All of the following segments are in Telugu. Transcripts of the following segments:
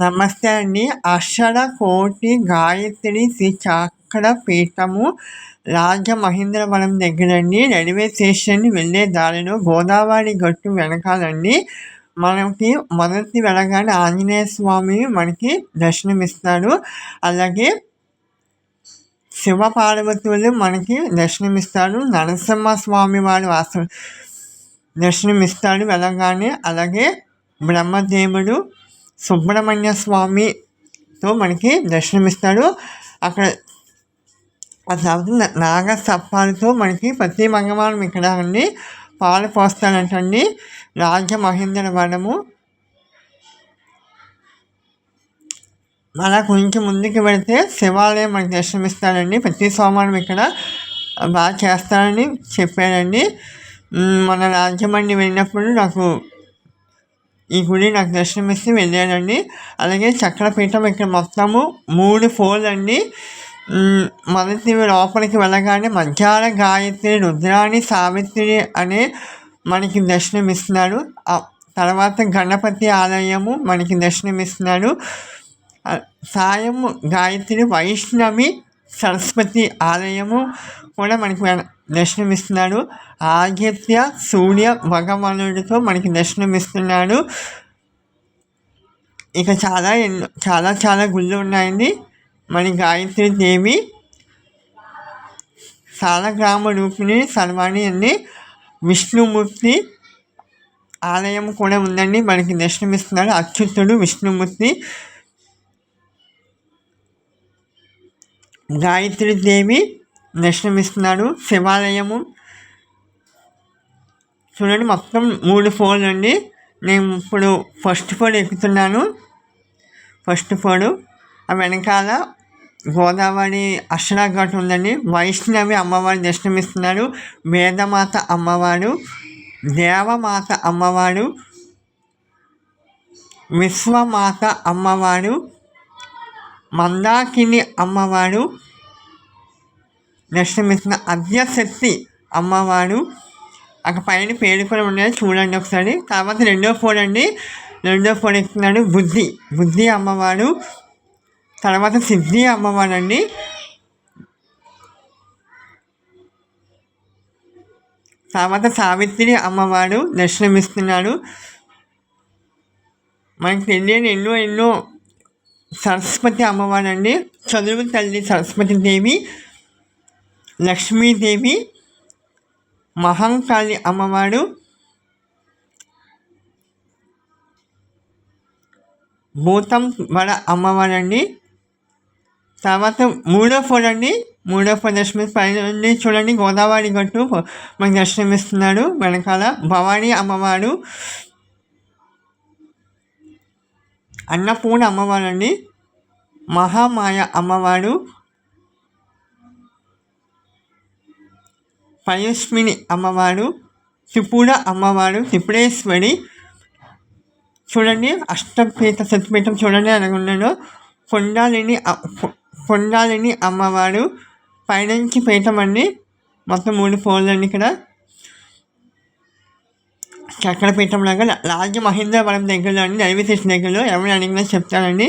నమస్తే అండి అక్షర కోటి గాయత్రి శ్రీ చక్ర పీఠము దగ్గర దగ్గరండి. రైల్వే స్టేషన్ వెళ్ళే దారిలో గోదావరి గట్టు వెనకాలండి. మనకి మొదటి వెళ్ళగానే ఆంజనేయ స్వామి మనకి దర్శనమిస్తాడు అలాగే శివ పార్వతులు మనకి దర్శనమిస్తాడు నరసింహ స్వామి వారు వాస దర్శనమిస్తాడు వెళ్ళగానే అలాగే బ్రహ్మదేవుడు సుబ్రహ్మణ్య స్వామితో మనకి దర్శనమిస్తాడు. అక్కడ తర్వాత నాగ సప్పాలతో మనకి ప్రతి మంగళవారం ఇక్కడ అండి పాలు పోస్తానంటండి రాజమహేంద్రవరము అలా కొంచెం ముందుకు వెళితే శివాలయం మనకి దర్శనమిస్తాడండి ప్రతి సోమవారం ఇక్కడ బాగా చేస్తారని చెప్పాడండి మన రాజమండ్రి వెళ్ళినప్పుడు నాకు ఈ గుడి నాకు దర్శనమిస్తే వెళ్ళానండి అలాగే చక్రపీఠం ఇక్కడ మొత్తము మూడు ఫోన్లు అండి. మొదటి లోపలికి వెళ్ళగానే మధ్యాహ్న గాయత్రి రుద్రాణి సావిత్రి అనే మనకి దర్శనమిస్తున్నాడు తర్వాత గణపతి ఆలయము మనకి దర్శనమిస్తున్నాడు సాయం గాయత్రి వైష్ణవి సరస్వతి ఆలయము కూడా మనకి దర్శనమిస్తున్నాడు. ఆదిత్య సూర్య భగవానుడితో మనకి దర్శనమిస్తున్నాడు. ఇక చాలా ఎన్నో చాలా చాలా గుళ్ళు ఉన్నాయండి. మన గాయత్రి దేవి సాలగ్రామ రూపిణి సర్వాణి అండి విష్ణుమూర్తి ఆలయం కూడా ఉందండి. మనకి దర్శనమిస్తున్నాడు. అచ్యుతుడు విష్ణుమూర్తి గాయత్రి దేవి దర్శనమిస్తున్నాడు. శివాలయము. చూడండి మొత్తం మూడు ఫోన్లు అండి. నేను ఇప్పుడు ఫస్ట్ ఫోన్ ఎక్కుతున్నాను. ఫస్ట్ ఫోన్ ఆ వెనకాల గోదావరి అష్టరాఘాట్ ఉందండి. వైష్ణవి అమ్మవారి దర్శనమిస్తున్నారు వేదమాత అమ్మవారు దేవమాత అమ్మవారు విశ్వమాత అమ్మవారు మందాకిని అమ్మవారు దర్శనమిస్తున్న అద్యశక్తి అమ్మవారు అక్కడ పైన పేరు కూడా ఉన్నాయి చూడండి ఒకసారి. తర్వాత రెండో ఫోన్ అండి. రెండో ఫోన్ ఇస్తున్నాడు బుద్ధి. బుద్ధి అమ్మవారు తర్వాత సిద్ధి అమ్మవారు అండి. తర్వాత సావిత్రి అమ్మవారు దర్శనమిస్తున్నాడు మనకి తెలియని ఎన్నో ఎన్నో సరస్వతి అమ్మవారు అండి చదువు తల్లి సరస్వతి దేవి లక్ష్మీదేవి మహంకాళి అమ్మవారు భూతం వడ అమ్మవారు అండి తర్వాత మూడో ఫోర్ అండి. మూడో ఫోర్ దర్శనం పైన చూడండి. గోదావరి గట్టు మనకి దర్శనమిస్తున్నాడు. వెనకాల భవానీ అమ్మవారు. అన్నపూర్ణ అమ్మవారు అండి మహామాయ అమ్మవారు. పయస్మిని అమ్మవారు. త్రిపుర అమ్మవారు. త్రిపురేశ్వరి. చూడండి అష్టపీఠ సత్పీఠం చూడండి అనుకున్నాను కొండాలిని కొండాలిని అమ్మవారు. పైనుంచి పీఠం అండి. మొత్తం మూడు ఫోన్లు అండి ఇక్కడ. చక్రపీఠంలో లాగా రాజ మహేంద్రవరం దగ్గరలో అండి రైల్వే స్టేషన్ దగ్గరలో. ఎవరు అడిగినా చెప్తానండి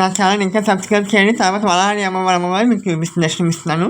నా ఛానల్ ఇంకా సబ్స్క్రైబ్ చేయండి. తర్వాత వలాడి అమ్మవారి అమ్మవారు మీకు చూపిస్తుంది దర్శనం ఇస్తున్నాను